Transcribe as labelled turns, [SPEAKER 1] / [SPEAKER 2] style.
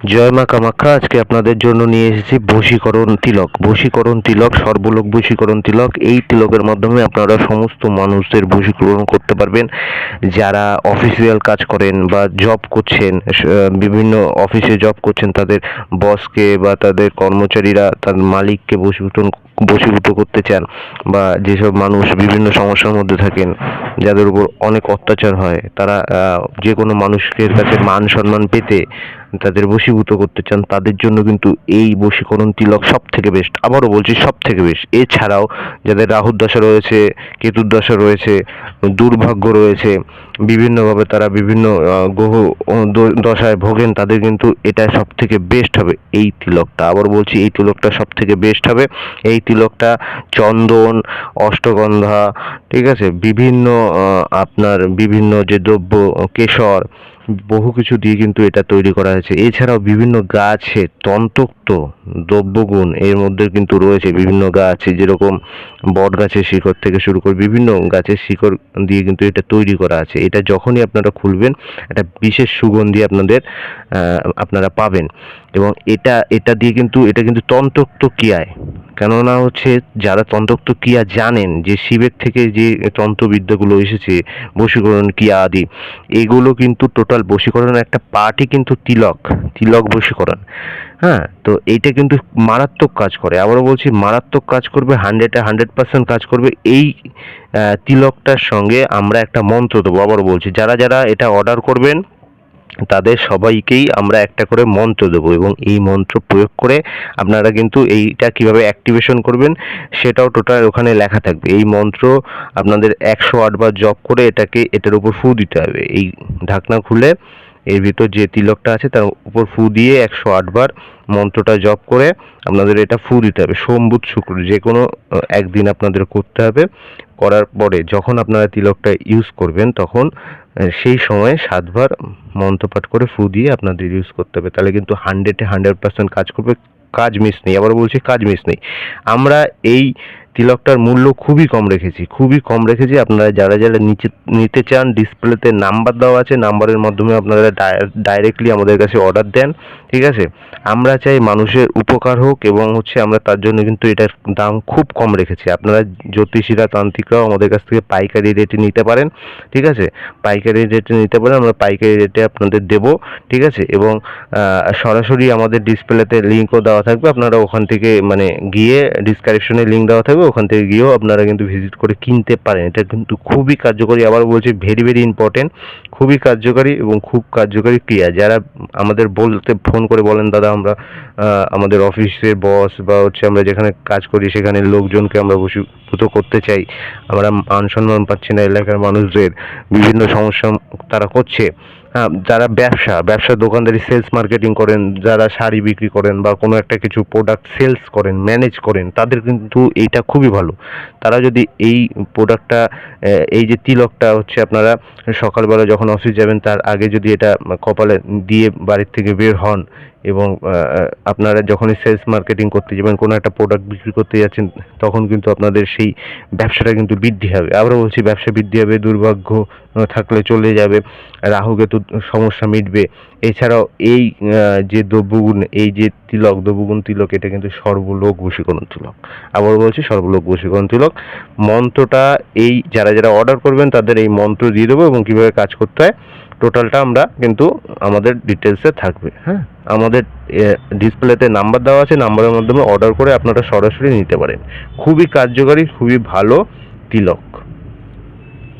[SPEAKER 1] জয় মা কামাখ্যা আজকে আপনাদের জন্য নিয়ে এসেছি বশীকরণ তিলক। বশীকরণ তিলক, সর্বলোক বশীকরণ তিলক। এই তিলকের মাধ্যমে আপনারা সমস্ত মানুষদের বশীকরণ করতে পারবেন। যারা অফিসিয়াল কাজ করেন বা জব করছেন বিভিন্ন অফিসে জব করছেন, তাদের বসকে বা তাদের কর্মচারীরা, তার মালিককে বশীভূত বশীভূত করতে চান বা যেসব মানুষ বিভিন্ন সমস্যার মধ্যে থাকেন, যাদের উপর অনেক অত্যাচার হয়, তারা যে কোনো মানুষের কাছে মান সম্মান পেতে তাদের বশীভূত করতে চান, তাদের জন্য কিন্তু এই বশীকরণ তিলক সব থেকে বেস্ট আবারও বলছি সব থেকে বেস্ট এছাড়াও যাদের রাহুর দশা রয়েছে, কেতুর দশা রয়েছে, দুর্ভাগ্য রয়েছে, বিভিন্নভাবে তারা বিভিন্ন গ্রহ দশায় ভোগেন, তাদের কিন্তু এটা সব থেকে বেস্ট হবে। এই তিলকটা, আবার বলছি, এই তিলকটা সব থেকে বেস্ট হবে। এই তিলকটা চন্দন, অষ্টগন্ধা, ঠিক আছে? বিভিন্ন আপনার বিভিন্ন যে দ্রব্য, কেশর বহু কিছু দিয়ে কিন্তু এটা তৈরি করা হয়েছে। এছাড়াও বিভিন্ন গাছে তন্তুক্ত দ্রব্যগুণ এর মধ্যে কিন্তু রয়েছে বিভিন্ন গাছ যেরকম বট গাছের শিকড় থেকে শুরু করে বিভিন্ন গাছের শিকড় দিয়ে কিন্তু এটা তৈরি করা আছে। এটা যখনই আপনারা খুলবেন, একটা বিশেষ সুগন্ধি আপনাদের আপনারা পাবেন। এবং এটা এটা দিয়ে কিন্তু, এটা কিন্তু তন্তুক্ত ক্রিয়ায়। কেননা হচ্ছে যারা তন্ত্রোক্ত ক্রিয়া জানেন, যে শিবের থেকে যে তন্ত্রবিদ্যাগুলো এসেছে, বশীকরণ ক্রিয়া আদি, এগুলো কিন্তু টোটাল বশীকরণের একটা পার্টই কিন্তু তিলক তিলক বশীকরণ। হ্যাঁ তো এইটা কিন্তু মারাত্মক কাজ করে। আবারও বলছি, মারাত্মক কাজ করবে হান্ড্রেডে হান্ড্রেড পার্সেন্ট কাজ করবে। এই তিলকটার সঙ্গে আমরা একটা মন্ত্র দেবো। আবারও বলছি, যারা যারা এটা অর্ডার করবেন তাদের সবাইকেই আমরা একটা করে মন্ত্র দেবো এবং এই মন্ত্র প্রয়োগ করে আপনারা কিন্তু এইটা কীভাবে অ্যাক্টিভেশন করবেন সেটাও টোটাল ওখানে লেখা থাকবে। এই মন্ত্র আপনাদের একশো আটবার জপ করে এটাকে, এটার উপর ফু দিতে হবে। এই ঢাকনা খুলে এর ভিতর যে তিলকটা আছে তার উপর ফু দিয়ে একশো আটবার মন্ত্রটা জপ করে আপনাদের এটা ফু দিতে হবে। সোম, বুধ, শুক্র যে কোনো একদিন আপনাদের করতে হবে। করার পরে যখন আপনারা তিলকটা ইউজ করবেন তখন সেই সময় সাতবার মন্ত্রপাঠ করে ফু দিয়ে আপনাদের ইউজ করতে হবে। তাহলে কিন্তু হান্ড্রেডে হান্ড্রেড পার্সেন্ট কাজ করবে, কাজ মিস নেই। আবার বলছি, কাজ মিস নেই। আমরা এই তিলকটার মূল্য খুবই কম রেখেছি, খুবই কম রেখেছি। আপনারা যারা যারা নিচে, নিতে চান, ডিসপ্লেতে নাম্বার দেওয়া আছে, নাম্বারের মাধ্যমে আপনারা ডাইরেক্টলি আমাদের কাছে অর্ডার দেন, ঠিক আছে? আমরা চাই মানুষের উপকার হোক এবং হচ্ছে আমরা তার জন্য কিন্তু এটার দাম খুব কম রেখেছি। আপনারা জ্যোতিষীরা, তান্ত্রিকরাও আমাদের কাছ থেকে পাইকারি রেটে নিতে পারেন, ঠিক আছে? পাইকারি রেটে নিতে পারেন, আমরা পাইকারি রেটে আপনাদের দেব, ঠিক আছে? এবং সরাসরি আমাদের ডিসপ্লেতে লিঙ্কও দেওয়া থাকবে। আপনারা ওখান থেকে মানে গিয়ে ডিসক্রিপশনে লিঙ্ক দেওয়া থাকবে ওখান থেকে গিয়েও আপনারা কিন্তু ভিজিট করে কিনতে পারেন। এটা কিন্তু খুবই কার্যকরী, আবার বলছি ভেরি ভেরি ইম্পর্টেন্ট খুবই কার্যকরী এবং খুব কার্যকরী ক্রিয়া। যারা আমাদের বলতে ফোন করে বলেন, দাদা, আমরা আমাদের অফিসের বস বা হচ্ছে আমরা যেখানে কাজ করি, সেখানে লোকজনকে আমরা বসীভূত করতে চাই। আমরা মান সম্মান পাচ্ছি না এলাকার মানুষদের। বিভিন্ন সমস্যা তারা করছে। যারা ব্যবসা ব্যবসা দোকানদারি সেলস মার্কেটিং করেন, যারা শাড়ি বিক্রি করেন বা কোনো একটা কিছু প্রোডাক্ট সেলস করেন ম্যানেজ করেন, তাদের কিন্তু এইটা খুবই ভালো। তারা যদি এই প্রোডাক্টটা এই যে তিলকটা হচ্ছে আপনারা সকালবেলা যখন অফিস যাবেন, তার আগে যদি এটা কপালে দিয়ে বাড়ির থেকে বের হন এবং আপনারা যখনই সেলস মার্কেটিং করতে যাবেন, কোনো একটা প্রোডাক্ট বিক্রি করতে যাচ্ছেন, তখন কিন্তু আপনাদের সেই ব্যবসাটা কিন্তু বৃদ্ধি হবে। আবারও বলছি, ব্যবসা বৃদ্ধি হবে, দুর্ভাগ্য থাকলে চলে যাবে, রাহু কেতু সমস্যা মিটবে। এছাড়াও এই যে দ্রব্যগুণ, এই যে তিলক, দ্রব্যগুণ তিলক, এটা কিন্তু সর্বলোক বশীকরণ তিলক। আবার বলছি, সর্বলোক বশীকরণ তিলক। মন্ত্রটা এই, যারা যারা অর্ডার করবেন, তাদের এই মন্ত্র দিয়ে দেবো এবং কীভাবে কাজ করতে হয় টোটালটা আমরা কিন্তু আমাদের ডিটেলসে থাকবে। হ্যাঁ। আমাদের ডিসপ্লেতে নাম্বার দেওয়া আছে নাম্বারের মাধ্যমে অর্ডার করে আপনারা সরাসরি নিতে পারেন। খুবই কার্যকারী খুবই ভালো তিলক।